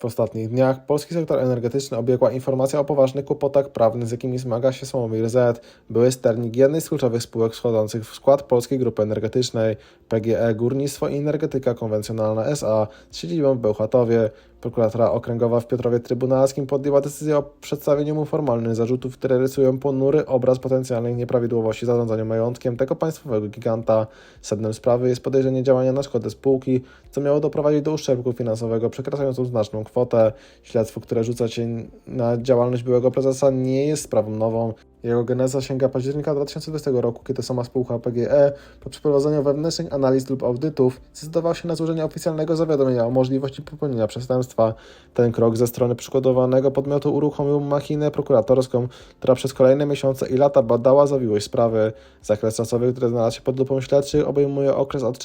W ostatnich dniach polski sektor energetyczny obiegła informacja o poważnych kłopotach prawnych, z jakimi zmaga się Sławomir Z. Były sternik jednej z kluczowych spółek wchodzących w skład Polskiej Grupy Energetycznej, PGE Górnictwo i Energetyka Konwencjonalna SA z siedzibą w Bełchatowie. Prokuratura Okręgowa w Piotrowie Trybunalskim podjęła decyzję o przedstawieniu mu formalnych zarzutów, które rysują ponury obraz potencjalnych nieprawidłowości w zarządzaniu majątkiem tego państwowego giganta. Sednem sprawy jest podejrzenie działania na szkodę spółki, co miało doprowadzić do uszczerbku finansowego przekraczającą znaczną kwotę. Śledztwo, które rzuca cień na działalność byłego prezesa, nie jest sprawą nową. Jego geneza sięga października 2020 roku, kiedy sama spółka PGE po przeprowadzeniu wewnętrznych analiz lub audytów zdecydowała się na złożenie oficjalnego zawiadomienia o możliwości popełnienia przestępstwa. Ten krok ze strony przeszkodowanego podmiotu uruchomił machinę prokuratorską, która przez kolejne miesiące i lata badała zawiłość sprawy. Zakres czasowy, który znalazł się pod lupą śledczych, obejmuje okres od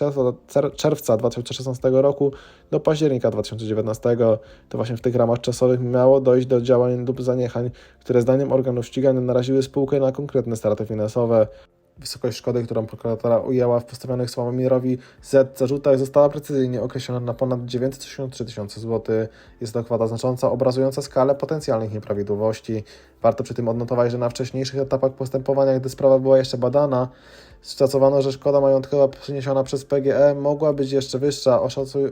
czerwca 2016 roku do października 2019. To właśnie w tych ramach czasowych miało dojść do działań lub zaniechań, które zdaniem organów ścigania naraziły spółkę na konkretne straty finansowe. Wysokość szkody, którą prokuratora ujęła w postawionych Sławomirowi Z zarzutach została precyzyjnie określona na ponad 963 tysiące złotych. Jest to kwota znacząca, obrazująca skalę potencjalnych nieprawidłowości. Warto przy tym odnotować, że na wcześniejszych etapach postępowania, gdy sprawa była jeszcze badana, szacowano, że szkoda majątkowa przyniesiona przez PGE mogła być jeszcze wyższa,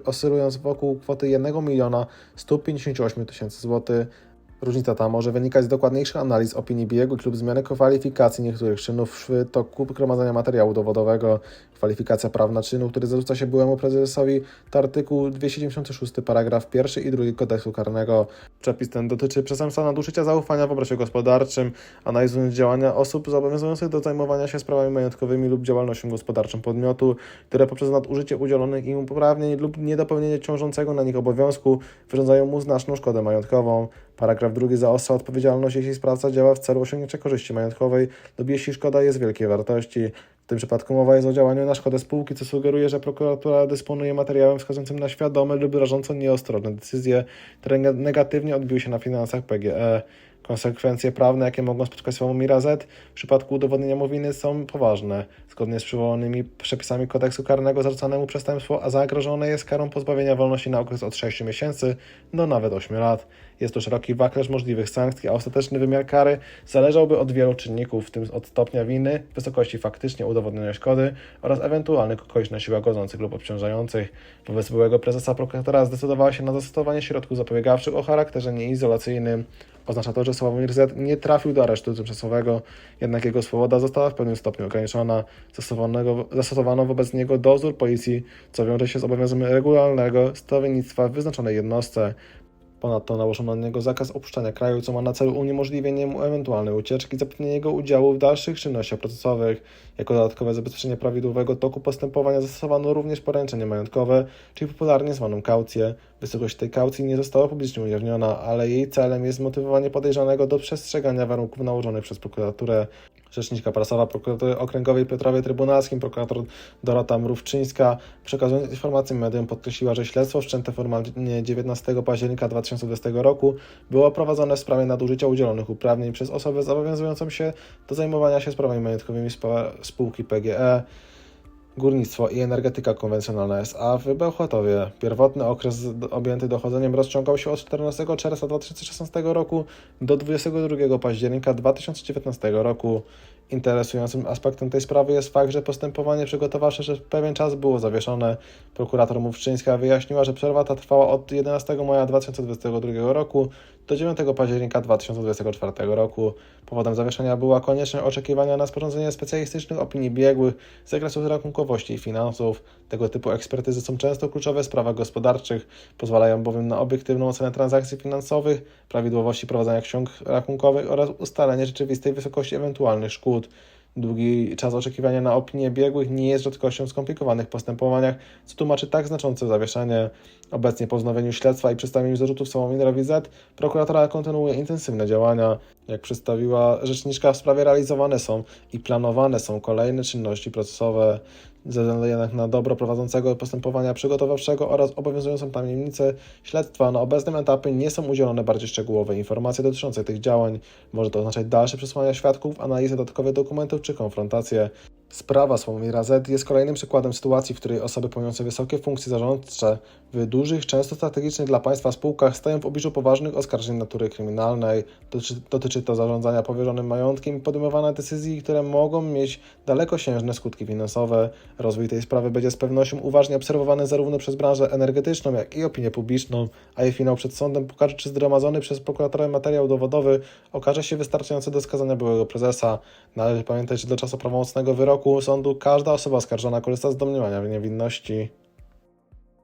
oscylując wokół kwoty 1 miliona 158 tysięcy złotych. Różnica ta może wynikać z dokładniejszych analiz opinii biegłych lub zmiany kwalifikacji niektórych czynów w toku gromadzenia materiału dowodowego. Kwalifikacja prawna czynu, który zarzuca się byłemu prezesowi, to artykuł 296 paragraf 1 i 2 kodeksu karnego. Przepis ten dotyczy przestępstwa nadużycia zaufania w obrocie gospodarczym, analizując działania osób zobowiązujących do zajmowania się sprawami majątkowymi lub działalnością gospodarczą podmiotu, które poprzez nadużycie udzielonych im uprawnień lub niedopełnienie ciążącego na nich obowiązku wyrządzają mu znaczną szkodę majątkową. Paragraf drugi zaostrza odpowiedzialność, jeśli sprawca działa w celu osiągnięcia korzyści majątkowej lub jeśli szkoda jest wielkiej wartości. W tym przypadku mowa jest o działaniu na szkodę spółki, co sugeruje, że prokuratura dysponuje materiałem wskazującym na świadome lub rażąco nieostrożne decyzje, które negatywnie odbiły się na finansach PGE. Konsekwencje prawne, jakie mogą spotkać Sławomira Z w przypadku udowodnienia mu winy są poważne. Zgodnie z przywołanymi przepisami kodeksu karnego zarzucane mu przestępstwo, a zagrożone jest karą pozbawienia wolności na okres od 6 miesięcy do nawet 8 lat. Jest to szeroki wachlarz możliwych sankcji, a ostateczny wymiar kary zależałby od wielu czynników, w tym od stopnia winy, wysokości faktycznie udowodnionej szkody oraz ewentualnych okoliczności łagodzących lub obciążających. Wobec byłego prezesa prokuratora zdecydowała się na zastosowanie środków zapobiegawczych o charakterze nieizolacyjnym. Oznacza to, że Sławomir Z nie trafił do aresztu tymczasowego, jednak jego swoboda została w pewnym stopniu ograniczona. Zastosowano wobec niego dozór policji, co wiąże się z obowiązkiem regularnego stawiennictwa w wyznaczonej jednostce. Ponadto nałożono na niego zakaz opuszczania kraju, co ma na celu uniemożliwienie mu ewentualnej ucieczki i zapewnienie jego udziału w dalszych czynnościach procesowych. Jako dodatkowe zabezpieczenie prawidłowego toku postępowania zastosowano również poręczenie majątkowe, czyli popularnie zwaną kaucję. Wysokość tej kaucji nie została publicznie ujawniona, ale jej celem jest zmotywowanie podejrzanego do przestrzegania warunków nałożonych przez prokuraturę. Rzeczniczka prasowa prokuratury okręgowej Piotrowie Trybunalskim, prokurator Dorota Mrówczyńska, przekazując informacje mediom, podkreśliła, że śledztwo wszczęte formalnie 19 października 2020 roku było prowadzone w sprawie nadużycia udzielonych uprawnień przez osobę zobowiązującą się do zajmowania się sprawami majątkowymi spółki PGE. Górnictwo i Energetyka Konwencjonalna S.A. w Bełchatowie. Pierwotny okres objęty dochodzeniem rozciągał się od 14 czerwca 2016 roku do 22 października 2019 roku. Interesującym aspektem tej sprawy jest fakt, że postępowanie przygotowawcze przez pewien czas było zawieszone. Prokurator Mówczyńska wyjaśniła, że przerwa ta trwała od 11 maja 2022 roku do 9 października 2024 roku. Powodem zawieszenia była konieczność oczekiwania na sporządzenie specjalistycznych opinii biegłych z zakresu rachunkowości i finansów. Tego typu ekspertyzy są często kluczowe w sprawach gospodarczych, pozwalają bowiem na obiektywną ocenę transakcji finansowych, prawidłowości prowadzenia ksiąg rachunkowych oraz ustalenie rzeczywistej wysokości ewentualnych szkód. Długi czas oczekiwania na opinię biegłych nie jest rzadkością w skomplikowanych postępowaniach, co tłumaczy tak znaczące zawieszenie. Obecnie po wznowieniu śledztwa i przedstawieniu zarzutów Sławomirowi Z, prokuratora kontynuuje intensywne działania. Jak przedstawiła rzeczniczka, w sprawie realizowane są i planowane są kolejne czynności procesowe ze względu jednak na dobro prowadzącego postępowania przygotowawczego oraz obowiązującą tajemnicę śledztwa na obecnym etapie nie są udzielone bardziej szczegółowe informacje dotyczące tych działań. Może to oznaczać dalsze przesłania świadków, analizę dodatkowych dokumentów czy konfrontację. Sprawa Sławomira Z jest kolejnym przykładem sytuacji, w której osoby pełniące wysokie funkcje zarządcze w dużych, często strategicznych dla państwa spółkach stają w obliczu poważnych oskarżeń natury kryminalnej. Dotyczy, dotyczy to zarządzania powierzonym majątkiem i podejmowania decyzji, które mogą mieć dalekosiężne skutki finansowe. Rozwój tej sprawy będzie z pewnością uważnie obserwowany zarówno przez branżę energetyczną, jak i opinię publiczną, a jej finał przed sądem pokaże, czy zgromadzony przez prokuratora materiał dowodowy okaże się wystarczający do skazania byłego prezesa. Należy pamiętać, że do czasu prawomocnego wyroku sądu każda osoba oskarżona korzysta z domniemania niewinności.